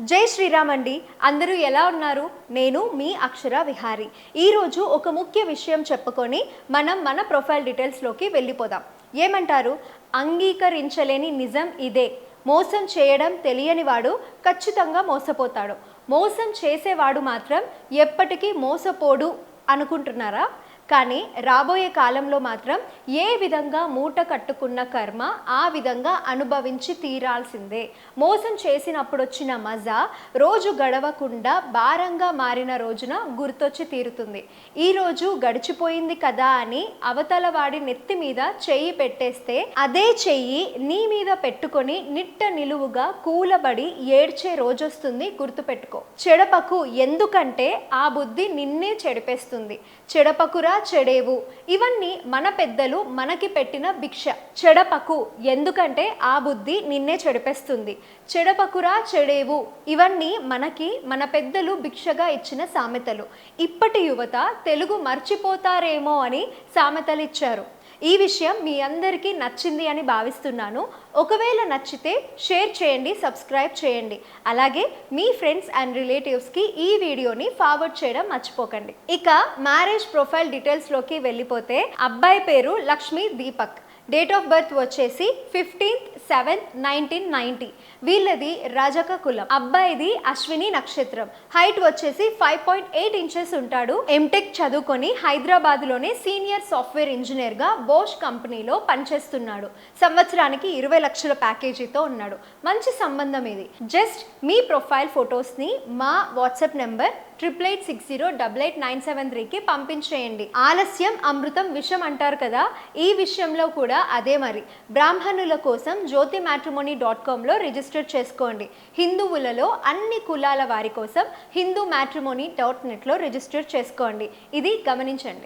జై శ్రీరామ్ అండి అందరూ ఎలా ఉన్నారు? నేను మీ అక్షర విహారి. ఈరోజు ఒక ముఖ్య విషయం చెప్పుకొని మనం మన ప్రొఫైల్ డీటెయిల్స్లోకి వెళ్ళిపోదాం. ఏమంటారు? అంగీకరించలేని నిజం ఇదే. మోసం చేయడం తెలియని వాడు ఖచ్చితంగా మోసపోతాడు. మోసం చేసేవాడు మాత్రం ఎప్పటికీ మోసపోడు అనుకుంటున్నారా? కానీ రాబోయే కాలంలో మాత్రం ఏ విధంగా మూట కట్టుకున్న కర్మ ఆ విధంగా అనుభవించి తీరాల్సిందే. మోసం చేసినప్పుడు వచ్చిన మజా రోజు గడవకుండా భారంగా మారిన రోజున గుర్తొచ్చి తీరుతుంది. ఈ రోజు గడిచిపోయింది కదా అని అవతల వాడి నెత్తి మీద చెయ్యి పెట్టేస్తే అదే చెయ్యి నీ మీద పెట్టుకొని నిట్ట నిలువుగా కూలబడి ఏడ్చే రోజొస్తుంది గుర్తుపెట్టుకో. చెడపకు ఎందుకంటే ఆ బుద్ధి నిన్నే చెడిపేస్తుంది. చెడపకురా చెడేవు. ఇవన్నీ మన పెద్దలు మనకి పెట్టిన భిక్ష. చెడపకు. ఎందుకంటే ఆ బుద్ధి నిన్నే చెడిపేస్తుంది. చెడపకురా చెడేవు. ఇవన్నీ మనకి మన పెద్దలు భిక్షగా ఇచ్చిన సామెతలు. ఇప్పటి యువత తెలుగు మర్చిపోతారేమో అని సామెతలు ఇచ్చారు ఈ విషయం మీ అందరికీ నచ్చింది అని భావిస్తున్నాను. ఒకవేళ నచ్చితే షేర్ చేయండి సబ్స్క్రైబ్ చేయండి. అలాగే మీ ఫ్రెండ్స్ అండ్ రిలేటివ్స్కి ఈ వీడియోని ఫార్వర్డ్ చేయడం మర్చిపోకండి. ఇక మ్యారేజ్ ప్రొఫైల్ డీటెయిల్స్లోకి వెళ్ళిపోతే అబ్బాయి పేరు Lakshmi Deepak. Date of birth వచ్చేసి ఫిఫ్టీన్త్ సెవెంత్ నైన్టీన్ నైన్టీ వీళ్ళది రజక కులం. అబ్బాయిది అశ్విని నక్షత్రం. హైట్ వచ్చేసి ఫైవ్ పాయింట్ ఎయిట్ ఇంచెస్ ఉంటాడు. ఎంటెక్ చదువుకొని హైదరాబాద్లోనే సీనియర్ సాఫ్ట్వేర్ ఇంజనీర్గా బోష్ కంపెనీలో పనిచేస్తున్నాడు. సంవత్సరానికి ఇరవై లక్షల ప్యాకేజీతో ఉన్నాడు. మంచి సంబంధం ఇది. జస్ట్ మీ ప్రొఫైల్ ఫొటోస్ని మా WhatsApp number triple eight six zero double eight nine seven త్రీకి పంపించేయండి. ఆలస్యం అమృతం విషం అంటారు కదా? ఈ విషయంలో కూడా కూడా అదే మరి. బ్రాహ్మణుల కోసం జ్యోతి మ్యాట్రిమోనీ డాట్ కామ్లో రిజిస్టర్ చేసుకోండి. హిందువులలో అన్ని కులాల వారి కోసం హిందూ మ్యాట్రిమోనీ డాట్ నెట్లో రిజిస్టర్ చేసుకోండి. ఇది గమనించండి.